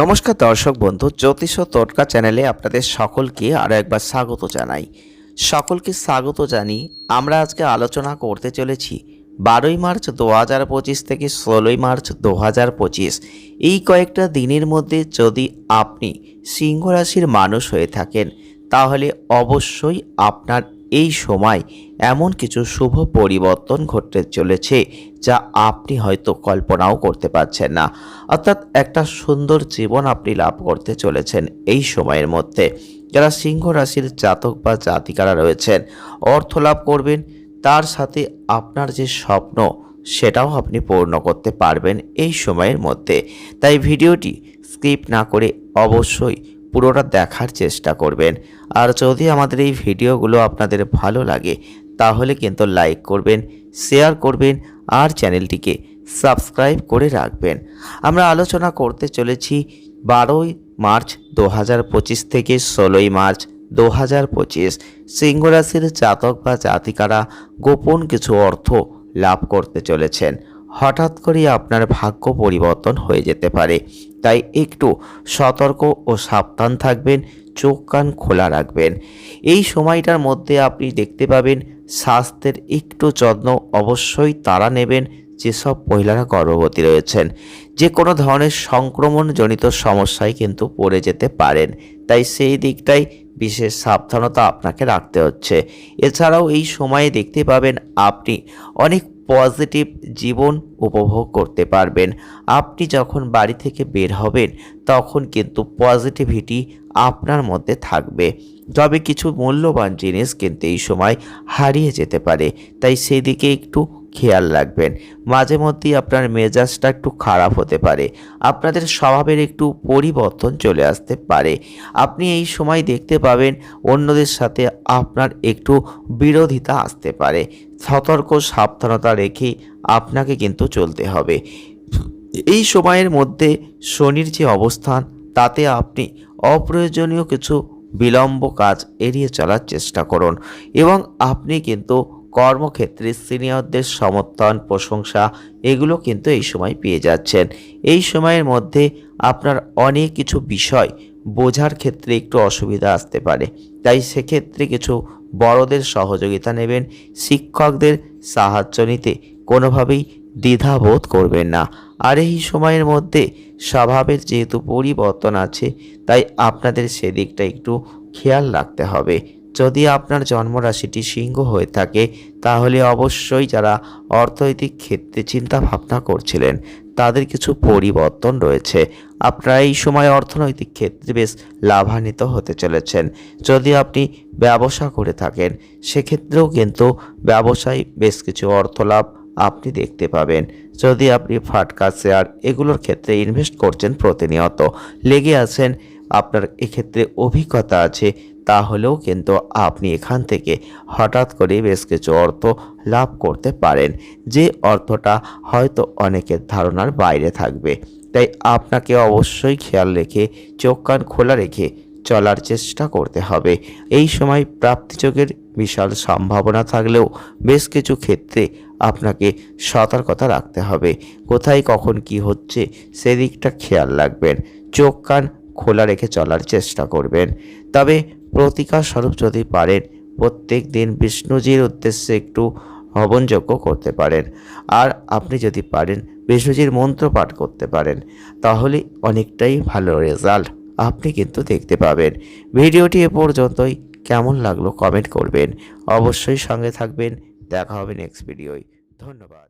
নমস্কার দর্শক বন্ধু, জ্যোতিষ ও টোটকা চ্যানেলে আপনাদের সকলকে আরও একবার স্বাগত জানাই। সকলকে স্বাগত জানি আমরা আজকে আলোচনা করতে চলেছি বারোই মার্চ দু হাজার পঁচিশ থেকে ষোলোই মার্চ দু হাজার পঁচিশ। এই কয়েকটা দিনের মধ্যে যদি আপনি সিংহ রাশির মানুষ হয়ে থাকেন, তাহলে অবশ্যই আপনার এই সময় এমন কিছু শুভ পরিবর্তন ঘটতে চলেছে যা আপনি হয়তো কল্পনাও করতে পারছেন না। অর্থাৎ একটা সুন্দর জীবন আপনি লাভ করতে চলেছেন এই সময়ের মধ্যে। যারা সিংহ রাশির জাতক বা জাতিকারা রয়েছেন, অর্থ লাভ করবেন, তার সাথে আপনার যে স্বপ্ন, সেটাও আপনি পূর্ণ করতে পারবেন এই সময়ের মধ্যে। তাই ভিডিওটি স্কিপ না করে অবশ্যই পুরোটা দেখার চেষ্টা করবেন। আর যদি আমাদের এই ভিডিওগুলো আপনাদের ভালো লাগে, তাহলে কিন্তু লাইক করবেন, শেয়ার করবেন, আর চ্যানেলটিকে সাবস্ক্রাইব করে রাখবেন। আমরা আলোচনা করতে চলেছি বারোই মার্চ দু হাজার পঁচিশ থেকে ষোলোই মার্চ দু হাজার পঁচিশ। সিংহরাশির জাতক বা জাতিকারা গোপন কিছু অর্থ লাভ করতে চলেছেন। হঠাৎ করে আপনার ভাগ্য পরিবর্তন হয়ে যেতে পারে। তাই একটু সতর্ক ও সাবধান থাকবেন, চোখ কান খোলা রাখবেন। এই সময়টার মধ্যে আপনি দেখতে পাবেন, স্বাস্থ্যের একটু যত্ন অবশ্যই তারা নেবেন, যেসব মহিলারা গর্ভবতী রয়েছেন। যে কোনো ধরনের সংক্রমণজনিত সমস্যায় কিন্তু পড়ে যেতে পারেন। তাই সেই দিকটাই বিশেষ সাবধানতা আপনাকে রাখতে হচ্ছে। এছাড়াও এই সময়ে দেখতে পাবেন, আপনি অনেক পজিটিভ জীবন উপভোগ করতে পারবেন। আপনি যখন বাড়ি থেকে বের হবেন, তখন কিন্তু পজিটিভিটি আপনার মধ্যে থাকবে। তবে কিছু মূল্যবান জিনিস কিন্তু এই সময় হারিয়ে যেতে পারে। তাই সেদিকে একটু খেয়াল রাখবেন। মাঝে মধ্যেই আপনার মেজাজটা একটু খারাপ হতে পারে। আপনাদের স্বভাবের একটু পরিবর্তন চলে আসতে পারে। আপনি এই সময় দেখতে পাবেন অন্যদের সাথে আপনার একটু বিরোধিতা আসতে পারে। সতর্ক, সাবধানতা রেখে আপনাকে কিন্তু চলতে হবে। এই সময়ের মধ্যে শনির যে অবস্থান, তাতে আপনি অপ্রয়োজনীয় কিছু বিলম্ব কাজ এড়িয়ে চলার চেষ্টা করুন এবং আপনি কিন্তু কর্মক্ষেত্রে সিনিয়রদের সমর্থন, প্রশংসা, এগুলো কিন্তু এই সময় পেয়ে যাচ্ছেন। এই সময়ের মধ্যে আপনার অনেক কিছু বিষয় বোঝার ক্ষেত্রে একটু অসুবিধা আসতে পারে। তাই সেক্ষেত্রে কিছু বড়দের সহযোগিতা নেবেন, শিক্ষকদের সাহায্য নিতে। কোনোভাবেই দ্বিধাবোধ করবেন না। আর এই সময়ের মধ্যে স্বভাবের যেহেতু পরিবর্তন আছে, তাই আপনাদের সেদিকটা একটু খেয়াল রাখতে হবে। যদি আপনার জন্মরাশিটি সিংহ হয়ে থাকে, তাহলে অবশ্যই যারা অর্থনৈতিক ক্ষেত্রে চিন্তা ভাবনা করছিলেন, তাদের কিছু পরিবর্তন রয়েছে। আপনারা এই সময় অর্থনৈতিক ক্ষেত্রে বেশ লাভান্বিত হতে চলেছেন। যদি আপনি ব্যবসা করে থাকেন, সেক্ষেত্রেও কিন্তু ব্যবসায় বেশ কিছু অর্থ লাভ আপনি দেখতে পাবেন। যদি আপনি ফাটকা শেয়ার এগুলোর ক্ষেত্রে ইনভেস্ট করছেন প্রতিনিয়ত, লেগে আছেন আপনার এক্ষেত্রে অভিজ্ঞতা আছে তাহলেও কিন্তু আপনি এখান থেকে হঠাৎ করে বেশ কিছু অর্থ লাভ করতে পারেন। যে অর্থটা হয়তো অনেকের ধারণার বাইরে থাকবে। তাই আপনাকে অবশ্যই খেয়াল রেখে, চোখ কান খোলা রেখে চলার চেষ্টা করতে হবে। এই সময় প্রাপ্তিযোগের বিশাল সম্ভাবনা থাকলেও বেশ কিছু ক্ষেত্রে আপনাকে সতর্কতা রাখতে হবে। কোথায় কখন কি হচ্ছে, সেদিকটা খেয়াল রাখবেন। চোখ কান খোলা রেখে চলার চেষ্টা করবেন। তবে প্রতিকার স্বরূপ যদি পারেন, প্রত্যেক দিন বিষ্ণুজির উদ্দেশ্যে একটু হবনযজ্ঞ করতে পারেন। আর আপনি যদি পারেন, বিষ্ণুজির মন্ত্র পাঠ করতে পারেন, তাহলে অনেকটাই ভালো রেজাল্ট আপনি কিন্তু দেখতে পাবেন। ভিডিওটি এ পর্যন্তই। কেমন লাগল কমেন্ট করবেন। অবশ্যই সঙ্গে থাকবেন। দেখা হবে নেক্সট ভিডিওয় ধন্যবাদ।